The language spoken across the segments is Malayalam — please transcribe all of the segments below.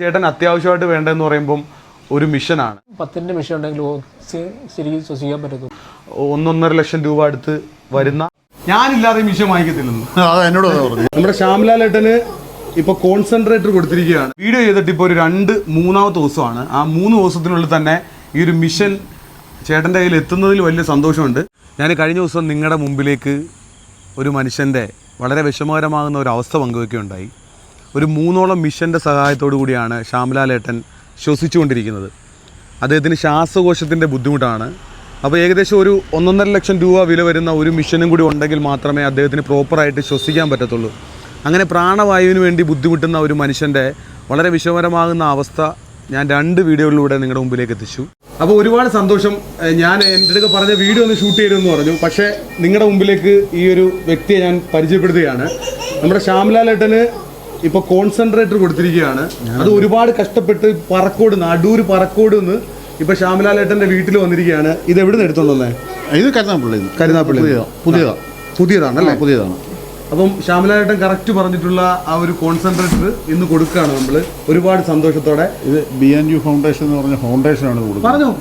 ചേട്ടൻ അത്യാവശ്യമായിട്ട് വേണ്ടതെന്ന് പറയുമ്പം ഒരു മിഷനാണ്. പത്തിന്റെ മിഷൻ ഉണ്ടെങ്കിൽ ശരിക്കും ശ്വസിക്കാൻ പറ്റും ഒന്നൊന്നര ലക്ഷം രൂപ അടുത്ത് വരുന്ന ഞാനില്ലാതെ മിഷൻ വാങ്ങിക്കത്തില്ലെന്ന്. അത് എന്നോട് അതാ പറഞ്ഞു. നമ്മുടെ ശ്യാംലാലേട്ടന് ഇപ്പൊ കോൺസെൻട്രേറ്റർ കൊടുത്തിരിക്കുകയാണ്. വീഡിയോ ചെയ്തിട്ട് ഇപ്പോൾ ഒരു രണ്ട് മൂന്നാമത്തെ ദിവസമാണ്. ആ മൂന്ന് ദിവസത്തിനുള്ളിൽ തന്നെ ഈ ഒരു മിഷൻ ചേട്ടന്റെ കയ്യിൽ എത്തുന്നതിൽ വലിയ സന്തോഷമുണ്ട്. ഞാൻ കഴിഞ്ഞ ദിവസം നിങ്ങളുടെ മുമ്പിലേക്ക് ഒരു മനുഷ്യന്റെ വളരെ വിഷമകരമാകുന്ന ഒരു അവസ്ഥ പങ്കുവെക്കുകയുണ്ടായി. ഒരു മൂന്നോളം മിഷന്റെ സഹായത്തോടു കൂടിയാണ് ശ്യാംലാലേട്ടൻ ശ്വസിച്ചുകൊണ്ടിരിക്കുന്നത്. അദ്ദേഹത്തിന് ശ്വാസകോശത്തിന്റെ ബുദ്ധിമുട്ടാണ്. അപ്പോൾ ഏകദേശം ഒരു ഒന്നൊന്നര ലക്ഷം രൂപ വില വരുന്ന ഒരു മിഷനും കൂടി ഉണ്ടെങ്കിൽ മാത്രമേ അദ്ദേഹത്തിന് പ്രോപ്പറായിട്ട് ശ്വസിക്കാൻ പറ്റത്തുള്ളൂ. അങ്ങനെ പ്രാണവായുവിന് വേണ്ടി ബുദ്ധിമുട്ടുന്ന ഒരു മനുഷ്യന്റെ വളരെ വിഷമകരമാകുന്ന അവസ്ഥ ഞാൻ രണ്ട് വീഡിയോകളിലൂടെ നിങ്ങളുടെ മുമ്പിലേക്ക് എത്തിച്ചു. അപ്പോൾ ഒരുപാട് സന്തോഷം. ഞാൻ എന്റെ അടുത്ത് പറഞ്ഞ വീഡിയോ ഒന്ന് ഷൂട്ട് ചെയ്തെന്ന് പറഞ്ഞു. പക്ഷേ നിങ്ങളുടെ മുമ്പിലേക്ക് ഈ ഒരു വ്യക്തിയെ ഞാൻ പരിചയപ്പെടുത്തുകയാണ്. നമ്മുടെ ശ്യാംലാലേട്ടന് ഇപ്പോൾ കോൺസെൻട്രേറ്റർ കൊടുത്തിരിക്കുകയാണ്. അത് ഒരുപാട് കഷ്ടപ്പെട്ട് പറക്കോട് നടൂർ പറക്കോട് നിന്ന് ഇപ്പൊ ശ്യാംലാലേട്ടന്റെ വീട്ടിൽ വന്നിരിക്കുകയാണ്. ഇത് എവിടെ നിന്ന് എടുത്തോണ്ട് ഇത് കരുനാപ്പള്ളി കരുനാപ്പള്ളി പുതിയതാ പുതിയതാ. പുതിയതാണ് അല്ലേ? പുതിയതാണ്. അപ്പം ശ്യാമലായേട്ടൻ കറക്റ്റ് പറഞ്ഞിട്ടുള്ള ആ ഒരു കോൺസെൻട്രേറ്റർ ഇന്ന് കൊടുക്കുകയാണ് നമ്മൾ ഒരുപാട് സന്തോഷത്തോടെ. ഇത് ബി എൻ യു ഫൗണ്ടേഷൻ എന്ന് പറഞ്ഞ ഫൗണ്ടേഷനാണ് ആണ് പറഞ്ഞു.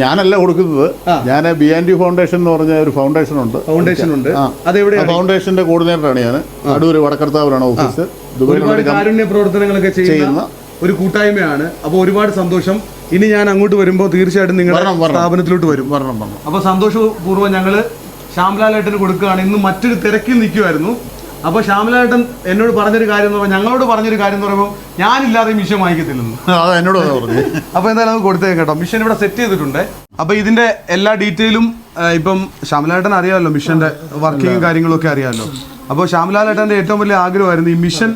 ഞാനല്ല കൊടുക്കുന്നത്. ഞാൻ ബി ആൻഡ് യു ഫൗണ്ടേഷൻ എന്ന് പറഞ്ഞ ഒരു ഫൗണ്ടേഷൻ ഉണ്ട്. ഫൗണ്ടേഷൻ ഉണ്ട്. അതെവിടെ ഫൗണ്ടേഷന്റെ കോർഡിനേറ്ററാണ് ഞാൻ അടൂർ വടക്കർത്താവിലാണ് ഓഫീസ് ദുബൈ ഒരുപാട് കാരുണ്യ പ്രവർത്തനങ്ങളൊക്കെ ചെയ്യുന്ന ഒരു കൂട്ടായ്മയാണ്. അപ്പോൾ ഒരുപാട് സന്തോഷം. ഇനി ഞാൻ അങ്ങോട്ട് വരുമ്പോൾ തീർച്ചയായിട്ടും നിങ്ങളുടെ. സ്ഥാപനത്തിലോട്ട് വരും. വരണം അപ്പോൾ സന്തോഷപൂർവം ഞങ്ങൾ ശ്യാംലാലേട്ടന് കൊടുക്കുകയാണ്. ഇന്ന് മറ്റൊരു തിരക്കിൽ നിൽക്കുമായിരുന്നു അപ്പോൾ ശ്യാമലേട്ടൻ എന്നോട് പറഞ്ഞൊരു കാര്യം എന്ന് പറയുമ്പോൾ ഞങ്ങളോട് പറഞ്ഞൊരു കാര്യം എന്ന് പറയുമ്പോൾ ഞാനില്ലാതെ മിഷൻ വാങ്ങിക്കത്തില്ലെന്ന്. അത് എന്നോട് പറഞ്ഞു. അപ്പോൾ എന്തായാലും നമുക്ക് കൊടുത്തേക്ക് കേട്ടോ. മിഷൻ ഇവിടെ സെറ്റ് ചെയ്തിട്ടുണ്ട്. അപ്പോൾ ഇതിന്റെ എല്ലാ ഡീറ്റെയിലും ഇപ്പം ശ്യാമലേട്ടൻ അറിയാമല്ലോ മിഷന്റെ വർക്കിങ്ങും കാര്യങ്ങളും ഒക്കെ അറിയാമല്ലോ. അപ്പോൾ ശ്യാമലാലേട്ടന്റെ ഏറ്റവും വലിയ ആഗ്രഹമായിരുന്നു ഈ മിഷൻ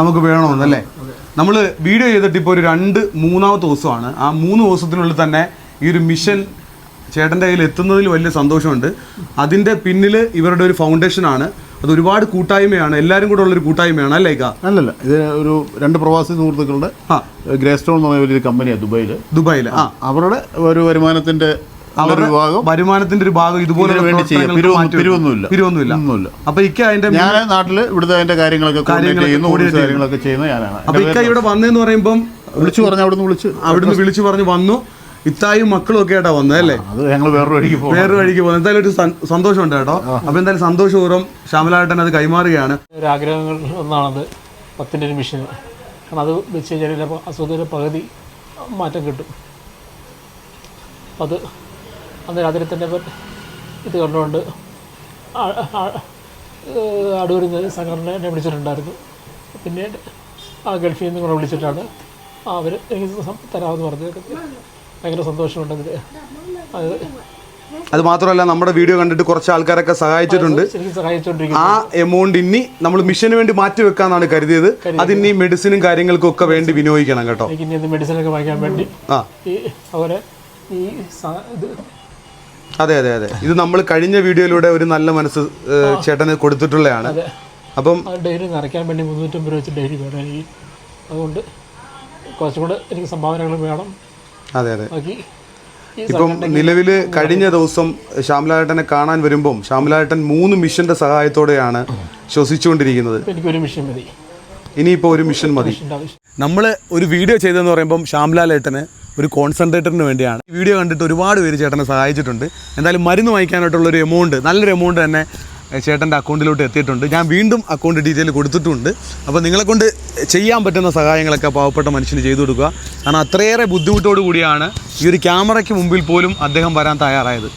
നമുക്ക് വേണമെന്നല്ലേ നമ്മൾ വീഡിയോ ചെയ്തിട്ട് ഇപ്പോൾ ഒരു രണ്ട് മൂന്നാമത്തെ ദിവസമാണ്. ആ മൂന്ന് ദിവസത്തിനുള്ളിൽ തന്നെ ഈ ഒരു മിഷൻ ചേട്ടന്റെ കയ്യിൽ എത്തുന്നതിൽ വലിയ സന്തോഷമുണ്ട്. അതിന്റെ പിന്നിൽ ഇവരുടെ ഒരു ഫൗണ്ടേഷനാണ് അത് ഒരുപാട് കൂട്ടായ്മയാണ്. എല്ലാവരും കൂടെ ഉള്ളൊരു കൂട്ടായ്മയാണ് അല്ലേ? അല്ലല്ല ഇത് ഒരു രണ്ട് പ്രവാസി സുഹൃത്തുക്കളുടെ ആ. ഗ്രേ സ്റ്റോൺ എന്ന് പറഞ്ഞ വലിയൊരു കമ്പനിയാണ് ദുബായിൽ ദുബായിൽ ആ. അവരുടെ ഒരു വരുമാനത്തിന്റെ ഭാഗം വരുമാനത്തിന്റെ ഒരു ഭാഗം ഇതുപോലെ പിരിവൊന്നുമില്ല. അപ്പൊ ഇക്ക അതിന്റെ ഞാൻ നാട്ടിൽ ഇവിടുത്തെ അതിന്റെ കാര്യങ്ങളൊക്കെ കാര്യങ്ങളൊക്കെ ചെയ്യുന്ന ഞാനാണ്. അപ്പൊ ഇക്ക ഇവിടെ വന്നെന്ന് പറയുമ്പോൾ വിളിച്ചു പറഞ്ഞു അവിടുന്ന് വിളിച്ചു അവിടുന്ന് വിളിച്ചു പറഞ്ഞു വന്നു. ഇത്തായും മക്കളും ഒക്കെ ആയിട്ടാ വന്നത് അല്ലേ? അത് ഞങ്ങൾ വേറൊരു വഴിക്ക് പോകും വേറൊരു വഴിക്ക് പോകുന്നത് എന്തായാലും ഒരു സന്തോഷം സന്തോഷമുണ്ട് കേട്ടോ. അപ്പൊ എന്തായാലും സന്തോഷപൂർവം ശ്യാമലാട്ടൻ അത് കൈമാറുകയാണ്. ഒരു ആഗ്രഹങ്ങൾ ഒന്നാണത് പത്തിന്റെ ഒരു മിഷൻ കാരണം അത് വെച്ച് കഴിഞ്ഞാൽ ചിലപ്പോൾ അസുഖത്തിന്റെ പകുതി മാറ്റം കിട്ടും. അത് അന്ന് രാത്രി തന്നെ ഇത് കണ്ടുകൊണ്ട് അടൂരിൽ നിന്ന് സംഘടന എന്നെ വിളിച്ചിട്ടുണ്ടായിരുന്നു. പിന്നീട് ആ ഗൾഫിൽ നിന്ന് കൂടെ വിളിച്ചിട്ടാണ് അവർ എനിക്ക് തരാമെന്ന് പറഞ്ഞത്. ഭയങ്കര സന്തോഷമുണ്ടതിൽ അത് അത് മാത്രമല്ല നമ്മുടെ വീഡിയോ കണ്ടിട്ട് കുറച്ച് ആൾക്കാരൊക്കെ സഹായിച്ചിട്ടുണ്ട്. ആ എമൗണ്ട് ഇനി നമ്മൾ മിഷന് വേണ്ടി മാറ്റി വെക്കാന്നാണ് കരുതിയത്. അത് ഇനി മെഡിസിനും കാര്യങ്ങൾക്കും ഒക്കെ വേണ്ടി വിനിയോഗിക്കണം കേട്ടോ. മെഡിസിനൊക്കെ വാങ്ങിക്കാൻ വേണ്ടി ആ. അവരെ ഈ അതെ അതെ അതെ. ഇത് നമ്മൾ കഴിഞ്ഞ വീഡിയോയിലൂടെ ഒരു നല്ല മനസ്സ് ചേട്ടന് കൊടുത്തിട്ടുള്ളതാണ്. അപ്പം ഡെയിലി നിറയ്ക്കാൻ വേണ്ടി മുന്നൂറ്റമ്പത് രൂപ വെച്ച് ഡെയിലി വേണം അതുകൊണ്ട് കുറച്ചും കൂടെ എനിക്ക് സംഭാവനകൾ വേണം. അതെ അതെ. ഇപ്പം നിലവിൽ കഴിഞ്ഞ ദിവസം ശ്യാമലാട്ടനെ കാണാൻ വരുമ്പം ശ്യാമലാട്ടൻ മൂന്ന് മിഷന്റെ സഹായത്തോടെയാണ് ശ്വസിച്ചുകൊണ്ടിരിക്കുന്നത്. ഇനിയിപ്പോ എനിക്കൊരു മിഷൻ മതി. ഇനിയിപ്പോൾ ഒരു മിഷൻ മതി. നമ്മൾ ഒരു വീഡിയോ ചെയ്തെന്ന് പറയുമ്പം ശ്യാംലാലേട്ടന് ഒരു കോൺസെൻട്രേറ്ററിന് വേണ്ടിയാണ്. ഈ വീഡിയോ കണ്ടിട്ട് ഒരുപാട് പേര് ചേട്ടനെ സഹായിച്ചിട്ടുണ്ട്. എന്തായാലും മരുന്ന് വാങ്ങിക്കാനായിട്ടുള്ള ഒരു എമൗണ്ട് നല്ലൊരു എമൗണ്ട് തന്നെ ചേട്ടന്റെ അക്കൗണ്ടിലോട്ട് എത്തിയിട്ടുണ്ട്. ഞാൻ വീണ്ടും അക്കൗണ്ട് ഡീറ്റെയിൽ കൊടുത്തിട്ടുണ്ട്. അപ്പോൾ നിങ്ങളെ കൊണ്ട് ചെയ്യാൻ പറ്റുന്ന സഹായങ്ങളൊക്കെ പാവപ്പെട്ട മനുഷ്യന് ചെയ്തു കൊടുക്കുക. കാരണം അത്രയേറെ ബുദ്ധിമുട്ടോടു കൂടിയാണ് ഈ ഒരു ക്യാമറയ്ക്ക് മുമ്പിൽ പോലും അദ്ദേഹം വരാൻ തയ്യാറായത്.